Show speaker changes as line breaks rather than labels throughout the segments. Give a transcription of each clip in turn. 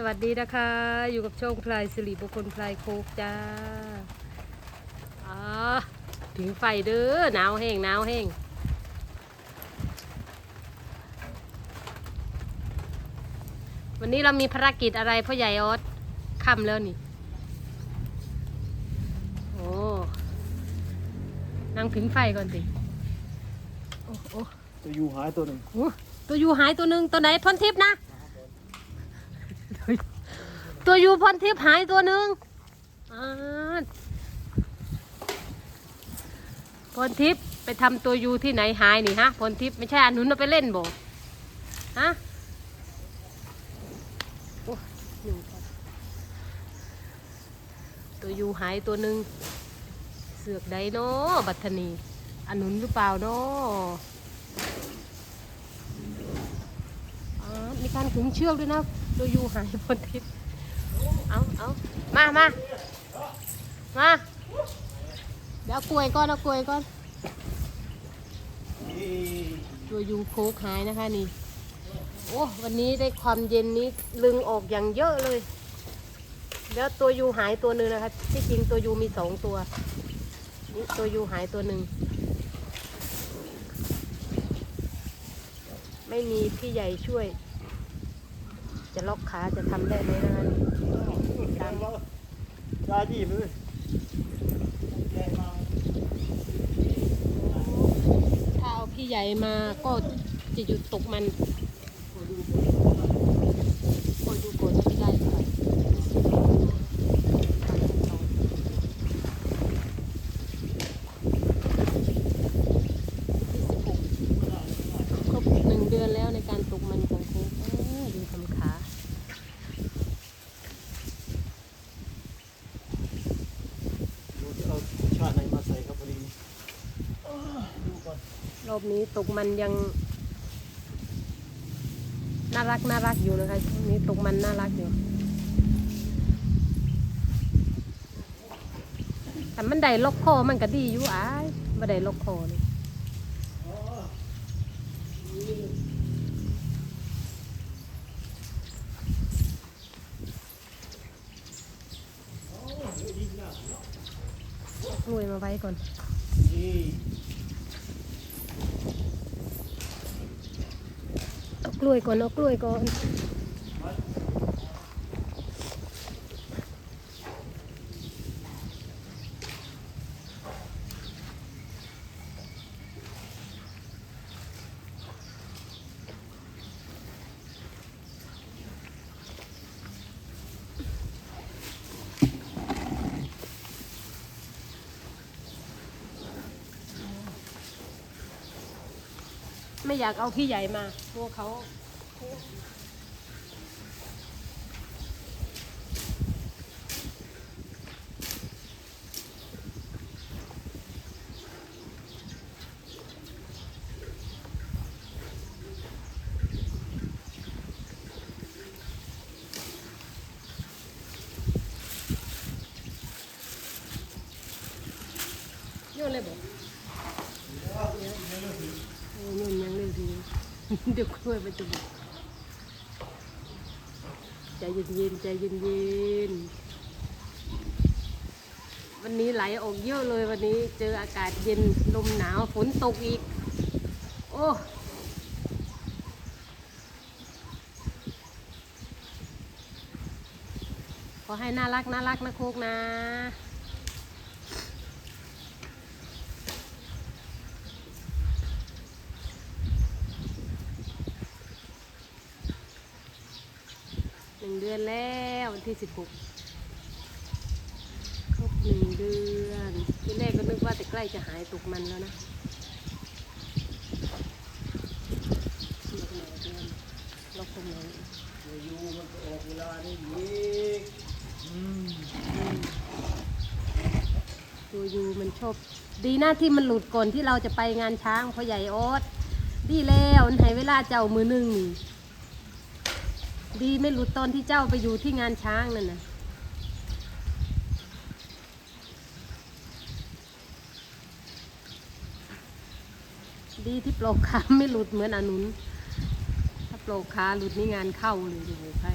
สวัสดีนะคะ อยู่กับช่องพลายสิริบุคคลพลายโคกจ้าอ่าถึงไฟเด้อหนาวแห้งหนาวแห้งวันนี้เรามีภารกิจอะไรพ่อใหญ่ออสค่ำแล้วนี่ โอ้นั่งผิงไฟก่อนสิโอ้โอ้
ตัวยูหายตัวหนึ่ง
โอ้ตัวยูหายตัวหนึ่งตัวไหนพรทิพย์นะ ตัวยูพรทิพย์หายตัวหนึ่งอ่าพรทิพย์ไปทำตัวยูที่ไหนหายนี่ฮะพรทิพย์ไม่ใช่อันนุนเอาไปเล่นบ่ฮะโอ้ยุงกัดตัวยูหายตัวหนึ่งเสือกใดเนาะบัตนีอันนุนหรือเปล่าเนาะมีการขึงเชือกด้วยนะตัวยูหายบนทิศ เอาเอามามามาเดี๋ยวเอากล้วยก่อนเอากล้วยก่อนตัวยูโคกหายนะคะนี่ โอ้วันนี้ได้ความเย็นนี้ลึงออกอย่างเยอะเลย แล้วตัวยูหายตัวหนึ่งนะคะที่จริงตัวยูมีสองตัวนี่ตัวยูหายตัวหนึ่งไม่มีพี่ใหญ่ช่วย จะล็อกขาจะทำได้ไหมนะคะนี่
ตามแล้วยาดีเลย
ถ้าเอาพี่ใหญ่มาก็จะหยุดตกมันคอยดูก่อนว่าจะได้เท่าไหร่ครบหนึ่งเดือนแล้วในการตกมันของโค้กเอ้ยดูทำขา
ดูจะเอาชาติไหนมาใส่ครับพอดีดูก่อน
ร อบนี้ตกมันยัง น่ารักน่ารักอยู่นะคะช่วงนี้ตกมันน่ารักอยู่แต่มันได้ล็อกคอมันก็ดีอยู่อ้ายไม่ได้ล็อกคอเลยงวยมาไว้ก่อน
นี่
เอา กล้วยก่อนเอากล้วยก่อน ไม่อยากเอาพี่ใหญ่มาพวกเขาโยนเลยบอกโอ้โยนยังเร็วที เดี๋ยวกล้วยมันจะบอกใจเย็นๆใจเย็นๆวันนี้ไหลออกเยอะเลยวันนี้เจออากาศเย็นลมหนาวฝนตกอีก โอ้ขอให้น่ารักน่ารักนะโคกนะ หนึ่งเดือนแล้ววันที่สิบหกครบหนึ่งเดือนที่แรกก็นึกว่าแต่ใกล้จะหายตกมันแล้วนะล็อกไหนเดือนล็อกตรงไหน
ตัวยูมันออกเวลาได้อีก
ตัวยูมันชอบ ดีหนะที่มันหลุดก่อนที่เราจะไปงานช้างพ่อใหญ่โอ๊ตดีแล้วมันให้เวลาเจ้ามือหนึ่ง ดีไม่หลุดตอนที่เจ้าไปอยู่ที่งานช้างนั่นนะดีที่ปลอกขาไม่หลุดเหมือนอนุน ถ้าปลอกขาหลุดนี่งานเข้าเลยโอ้โหใช่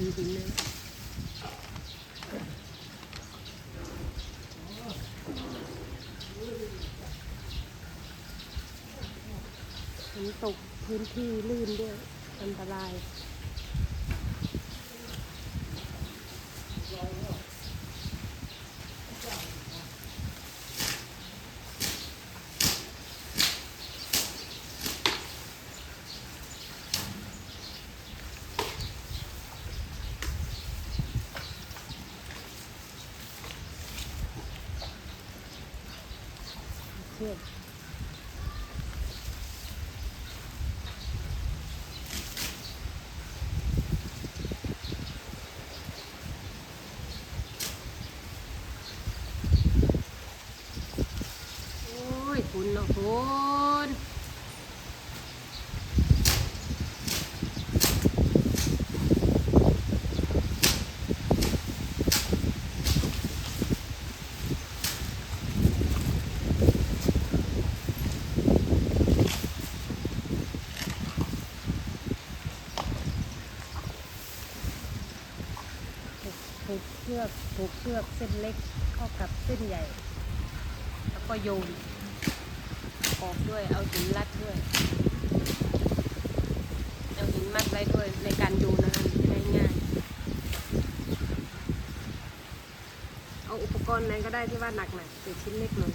จริงๆนเลยฝนตกพื้นที่ลื่นด้วย อันตราย เชือกโอ้ยคุณเนาะคุณผูกเชือก เลือกเส้นเล็กเข้ากับเส้นใหญ่ แล้วก็โยนออกด้วยเอาหินรัดด้วยเอาหินมัดไว้ด้วยในการโยนนะคะง่ายง่ายๆเอาอุปกรณ์ไหนก็ได้ที่ว่าหนักหนักๆแต่ชิ้นเล็กหน่อย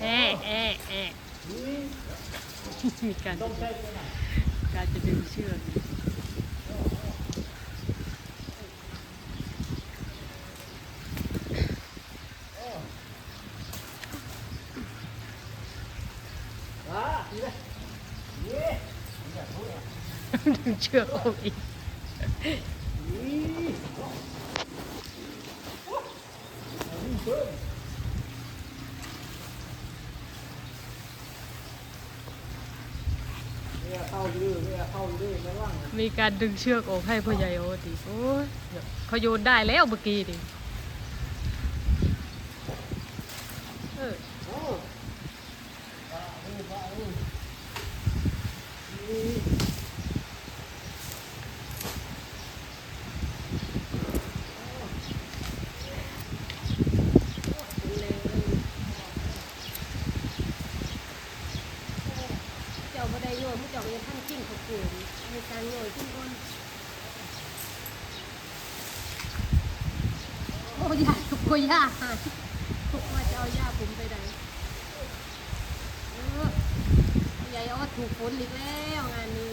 แอะแอะแอะ มีการการจะดึงเชือก
อ่าดีเลยนี่
ดึงเชือกออกอีก
นี่เอาวิ่งเพิ่มเนี่ยเข้าดื้อเนี่ยเข้าดื้อไม่ว่างนะ
มีการดึงเชือกออกให้พ่อใหญ่โอดีโอ้ยเขาโยนได้แล้วเมื่อกี้ดิเออ
โอ้บ้าเอ้ยบ้าเอ้ยนี่
เจ้าบ่ได้โยนผู้เจ้ายันท่านกิ้งเขาเกินในการโรยขึ้นบนโอ้ยาโอ้ยาหายว่าจะเอายาผมไปไหนเออใหญ่โอถูกฝนอีกแล้วงานนี้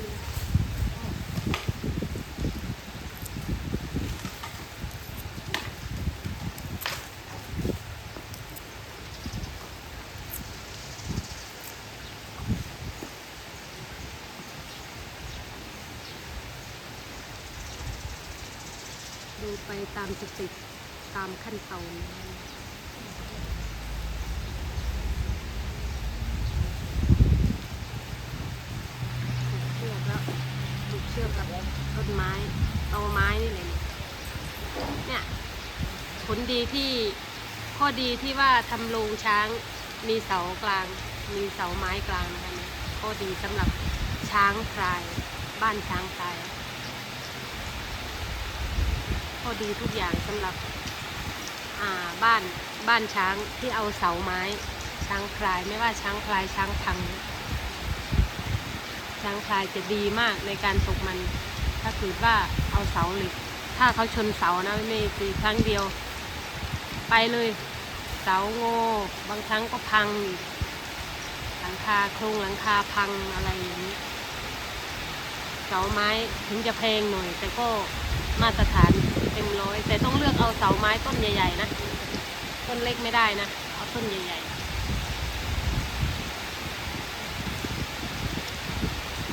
ดู ไปตามสเติตามขั้นตอนผูเชือกแล้วผูกเชือกกับต้นไม้เอาไม้นี่เลยเนี่ยผลดีที่ข้อดีที่ว่าทำโรงช้างมีเสากลาง มีเสาไม้กลางนะคะเนี่ยข้อดีสำหรับช้างพลาย บ้านช้างพลาย ข้อดีทุกอย่างสำหรับบ้านบ้านช้างที่เอาเสาไม้ ช้างพลายไม่ว่าช้างพลายช้างพัง ช้างพลายจะดีมากในการตกมัน ถ้าเกิดว่าเอาเสาเหล็ก ถ้าเขาชนเสานะไม่ตีครั้งเดียว ไปเลย เสาโง่บางครั้งก็พังอีกหลังคาโครงหลังคาพังอะไรอย่างนี้เสาไม้ถึงจะแพงหน่อย แต่ก็มาตรฐาน ต็มร้อยแต่ต้องเลือกเอาเสาไม้ต้นใหญ่ ๆ นะ ต้นเล็กไม่ได้นะ เอาต้นใหญ่ๆ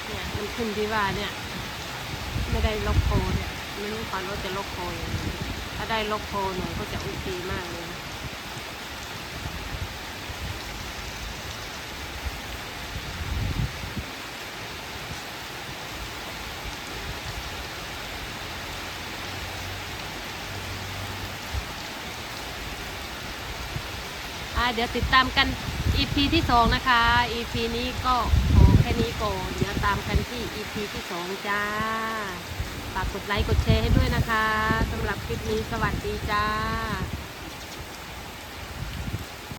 เนี่ยมันขึ้นที่ว่าเนี่ย ไม่ได้ล็อกโคเนี่ยไม่รู้ความว่าจะล็อกโคยังไงถ้าได้ล็อกโคหน่อยก็จะโอเคมากเลยนะ เดี๋ยวติดตามกัน EP ที่สองนะคะ EP นี้ก็ขอแค่นี้ก่อนเดี๋ยวตามกันที่ EP ที่สองจ้าฝากกดไลค์กดแชร์ให้ด้วยนะคะสำหรับคลิปนี้สวัสดีจ้า